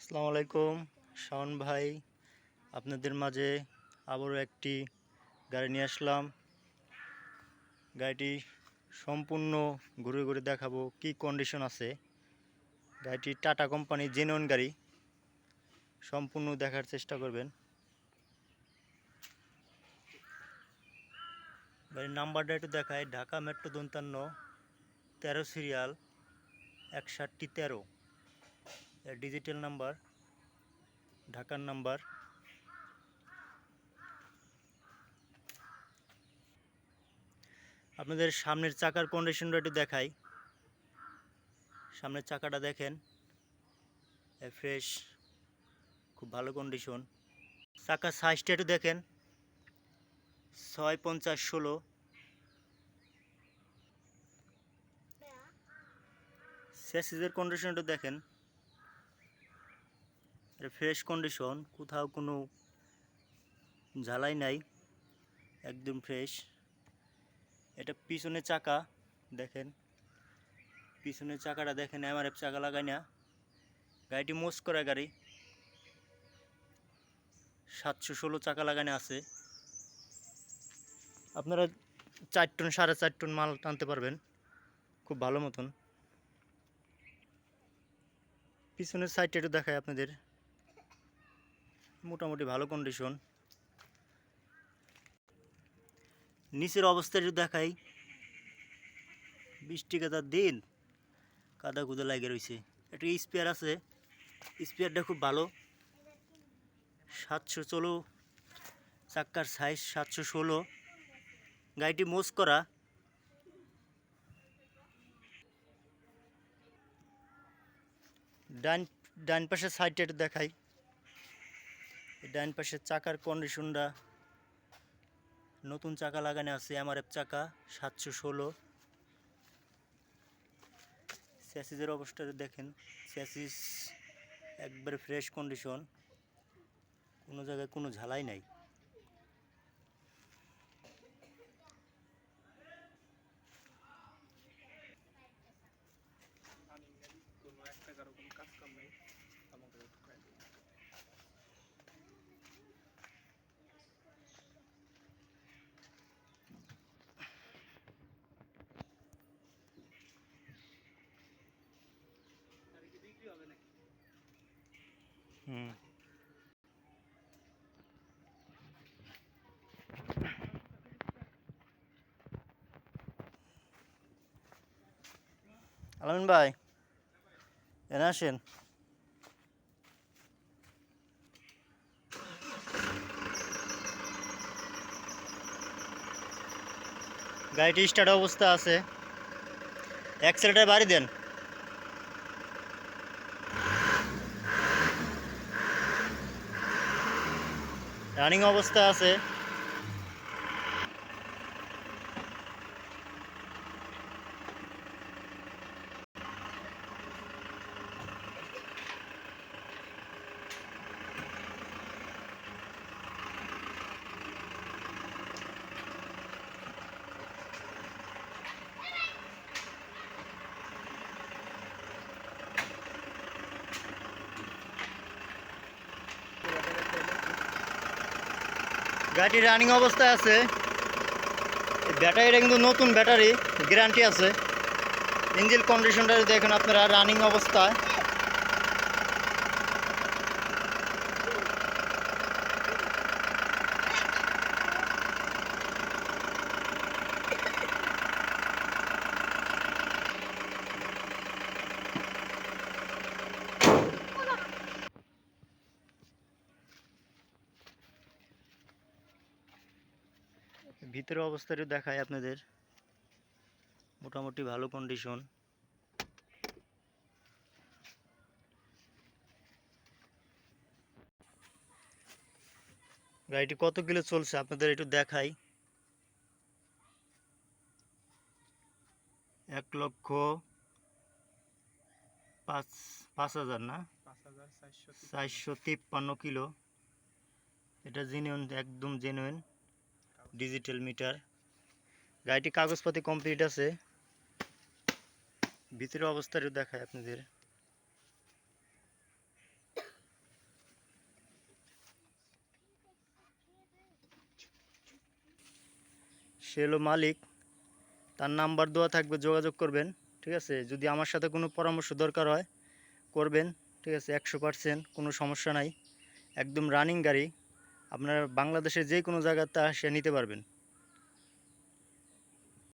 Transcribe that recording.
আসসালামু আলাইকুম। শাওন ভাই, আপনাদের মাঝে আবারও একটি গাড়ি নিয়ে আসলাম। গাড়িটি সম্পূর্ণ ঘুরে ঘুরে দেখাবো কি কন্ডিশন আছে। গাড়িটি টাটা কোম্পানি জেনুইন গাড়ি। সম্পূর্ণ দেখার চেষ্টা করবেন। গাড়ির নাম্বারটা একটু দেখায় ঢাকা মেট্রো দন্তান্ন, তেরো সিরিয়াল, একষট্টি তেরো। ডিজিটাল নাম্বার, ঢাকার নাম্বার। আপনাদের সামনের চাকার কন্ডিশনটা একটু দেখাই। সামনের চাকাটা দেখেন ফ্রেশ খুব ভালো কন্ডিশন চাকার সাইজটা একটু দেখেন, ছয় পঞ্চাশ ষোলো। স্যাসিসের কন্ডিশনটা দেখেন। এটা ফ্রেশ কন্ডিশন কোথাও কোনো ঝালাই নাই, একদম ফ্রেশ এটা পিছনে চাকা, দেখেন। পিছনের চাকাটা দেখেন এমআরএফ চাকা লাগাই না। গাড়িটি মোস করা গাড়ি। সাতশো ষোলো চাকা লাগানো আছে। আপনারা চার টন, সাড়ে চার টন মাল টানতে পারবেন। খুব ভালো মতন। পিছনের সাইডটা একটু দেখায় আপনাদের। মোটামুটি ভালো কন্ডিশন নিচের অবস্থা একটু দেখাই। বৃষ্টি কাদার দিন, কাদা কুদা লাগে রয়েছে একটা স্পেয়ার আছে স্পেয়ারটা খুব ভালো। সাতশো ষোলো, চাক্কার সাইজ সাতশো ষোলো। গাড়িটি মোজ করা। ডান ডান পাশের সাইডটা দেখাই। এই ডান পাশের চাকার কন্ডিশনটা নতুন চাকা লাগানো আছে এমআরএফ চাকা, সাতশো ষোলো। স্যাসিজের অবস্থা দেখেন স্যাসিস একবারে ফ্রেশ কন্ডিশন কোনো জায়গায় কোনো ঝালাই নাই কোনো এক টাকারও কোনো কাজ কাম নেই আমাকে একটু খাই দিন। তাহলে কি বিক্রি হবে নাকি হুম আলামিন ভাই এনে আসেন গাড়িটি স্টার্ট অবস্থা আছে অ্যাক্সেলেটার বাড়ি দেন রানিং অবস্থা আছে। গাড়িটি রানিং অবস্থায় আছে। ব্যাটারিটা কিন্তু নতুন ব্যাটারি গ্যারান্টি আছে। ইঞ্জিন কন্ডিশনটা দেখেন আপনারা রানিং অবস্থায় ভিতরে অবস্থাটা দেখায় আপনাদের। মোটামুটি ভালো কন্ডিশন গাড়িটি কত কিলো চলছে আপনাদের একটু দেখাই। এক লক্ষ পাঁচ পাঁচ হাজার না। চারশো তিপ্পান্ন। কিলো। এটা জেনুইন একদম জেনুইন ডিজিটাল মিটার গাড়িটি কাগজপাতি কমপ্লিট আছে। ভিতরে অবস্থারও দেখায় আপনাদের। সে মালিক। তার নাম্বার দেওয়া থাকবে, যোগাযোগ করবেন, ঠিক আছে? যদি আমার সাথে কোনো পরামর্শ দরকার হয়, করবেন, ঠিক আছে? একশো পার্সেন্ট কোনো সমস্যা নাই। একদম রানিং গাড়ি। আপনার বাংলাদেশের যে কোনো জায়গাতে আসে নিতে পারবেন।